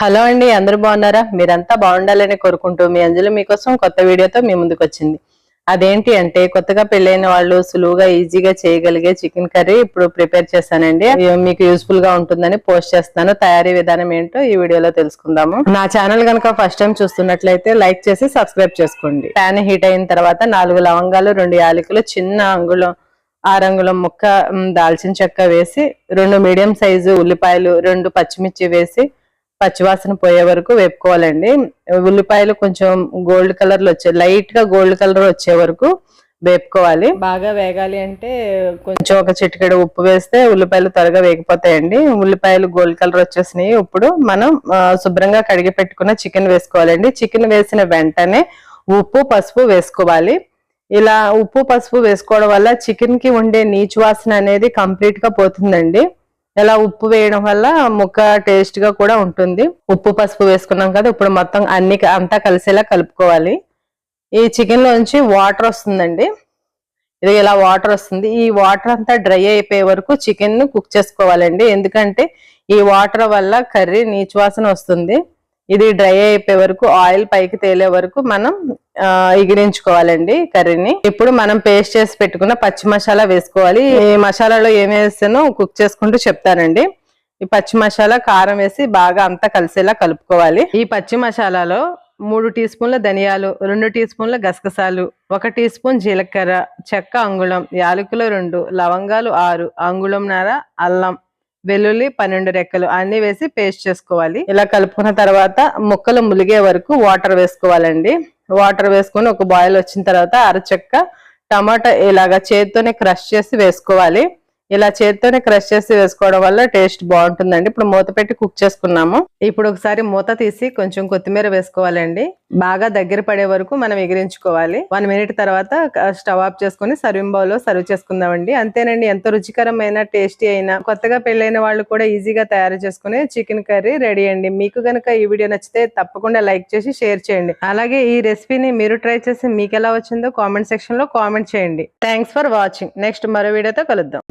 Hello అండి అందరూ బాగున్నారా? మీరంతా బాగుండాలని కోరుకుంటూ మీ అంజలి మీకోసం కొత్త వీడియోతో మీ ముందుకు వచ్చింది. అదేంటి అంటే కొత్తగా పెళ్ళైన వాళ్ళు సులువుగా ఈజీగా చేయగలిగే చికెన్ కర్రీ ఇప్పుడు ప్రిపేర్ చేశానండి. మీకు యూస్ఫుల్గా ఉంటుందని పోస్ట్ చేస్తాను తయారీ విధానం ఏంటో ఈ వీడియోలో తెలుసుకుందాము. నా ఛానల్ కనుక ఫస్ట్ టైం చూస్తున్నట్లయితే లైక్ చేసి సబ్స్క్రైబ్ చేసుకోండి. ప్యాన్ హీట్ అయిన తర్వాత నాలుగు లవంగాలు రెండు యాలకులు చిన్న అంగుళం ఆరంగుళం ముక్క దాల్చిన చెక్క వేసి రెండు మీడియం సైజు ఉల్లిపాయలు రెండు పచ్చిమిర్చి వేసి పచ్చివాసన పోయే వరకు వేపుకోవాలండి. ఉల్లిపాయలు కొంచెం గోల్డ్ కలర్లో వచ్చే లైట్గా గోల్డ్ కలర్ వచ్చే వరకు వేపుకోవాలి. బాగా వేగాలి అంటే కొంచెం ఒక చిటికెడు ఉప్పు వేస్తే ఉల్లిపాయలు త్వరగా వేగిపోతాయండి. ఉల్లిపాయలు గోల్డ్ కలర్ వచ్చేసినాయి. ఇప్పుడు మనం శుభ్రంగా కడిగి పెట్టుకున్న చికెన్ వేసుకోవాలండి. చికెన్ వేసిన వెంటనే ఉప్పు పసుపు వేసుకోవాలి. ఇలా ఉప్పు పసుపు వేసుకోవడం వల్ల చికెన్కి ఉండే నీచు వాసన అనేది కంప్లీట్గా పోతుందండి. ఇలా ఉప్పు వేయడం వల్ల ముక్క టేస్ట్గా కూడా ఉంటుంది. ఉప్పు పసుపు వేసుకున్నాం కదా ఇప్పుడు మొత్తం అన్ని అంతా కలిసేలా కలుపుకోవాలి. ఈ చికెన్ లోంచి వాటర్ వస్తుందండి. ఇది ఇలా వాటర్ వస్తుంది. ఈ వాటర్ అంతా డ్రై అయిపోయే వరకు చికెన్ను కుక్ చేసుకోవాలండి. ఎందుకంటే ఈ వాటర్ వల్ల కర్రీ నీచు వాసన వస్తుంది. ఇది డ్రై అయిపోయే వరకు ఆయిల్ పైకి తేలే వరకు మనం ఆ, ఎగిరించుకోవాలండి కర్రీని. ఇప్పుడు మనం పేస్ట్ చేసి పెట్టుకున్న పచ్చి మసాలా వేసుకోవాలి. ఈ మసాలాలో ఏం వేస్తానో కుక్ చేసుకుంటూ చెప్తానండి. ఈ పచ్చి మసాలా కారం వేసి బాగా అంతా కలిసేలా కలుపుకోవాలి. ఈ పచ్చి మసాలాలో మూడు టీ స్పూన్ల ధనియాలు రెండు టీ స్పూన్ల గసగసాలు ఒక టీ స్పూన్ జీలకర్ర చెక్క అంగుళం యాలకులు రెండు లవంగాలు ఆరు అంగుళం నర అల్లం వెల్లుల్లి పన్నెండు రెక్కలు అన్ని వేసి పేస్ట్ చేసుకోవాలి. ఇలా కలుపుకున్న తర్వాత ముక్కలు ములిగే వరకు వాటర్ వేసుకోవాలండి. వాటర్ వేసుకొని ఒక బాయిల్ వచ్చిన తర్వాత అరచెక్క టమాటా ఇలాగా చేతితోనే క్రష్ చేసి వేసుకోవాలి. ఇలా చేతితోనే క్రష్ చేసి వేసుకోవడం వల్ల టేస్ట్ బాగుంటుందండి. ఇప్పుడు మూత పెట్టి కుక్ చేసుకున్నాము. ఇప్పుడు ఒకసారి మూత తీసి కొంచెం కొత్తిమీర వేసుకోవాలండి. బాగా దగ్గర పడే వరకు మనం ఎగిరించుకోవాలి. వన్ మినిట్ తర్వాత స్టవ్ ఆఫ్ చేసుకుని సర్వింగ్ బౌల్లో సర్వ్ చేసుకుందామండి. అంతేనండి ఎంత రుచికరమైన టేస్టీ అయినా కొత్తగా పెళ్ళైన వాళ్ళు కూడా ఈజీగా తయారు చేసుకుని చికెన్ కర్రీ రెడీ అండి. మీకు కనుక ఈ వీడియో నచ్చితే తప్పకుండా లైక్ చేసి షేర్ చేయండి. అలాగే ఈ రెసిపీని మీరు ట్రై చేసి మీకు ఎలా వచ్చిందో కామెంట్ సెక్షన్లో కామెంట్ చేయండి. Thanks for watching. నెక్స్ట్ మరో వీడియోతో కలుద్దాం.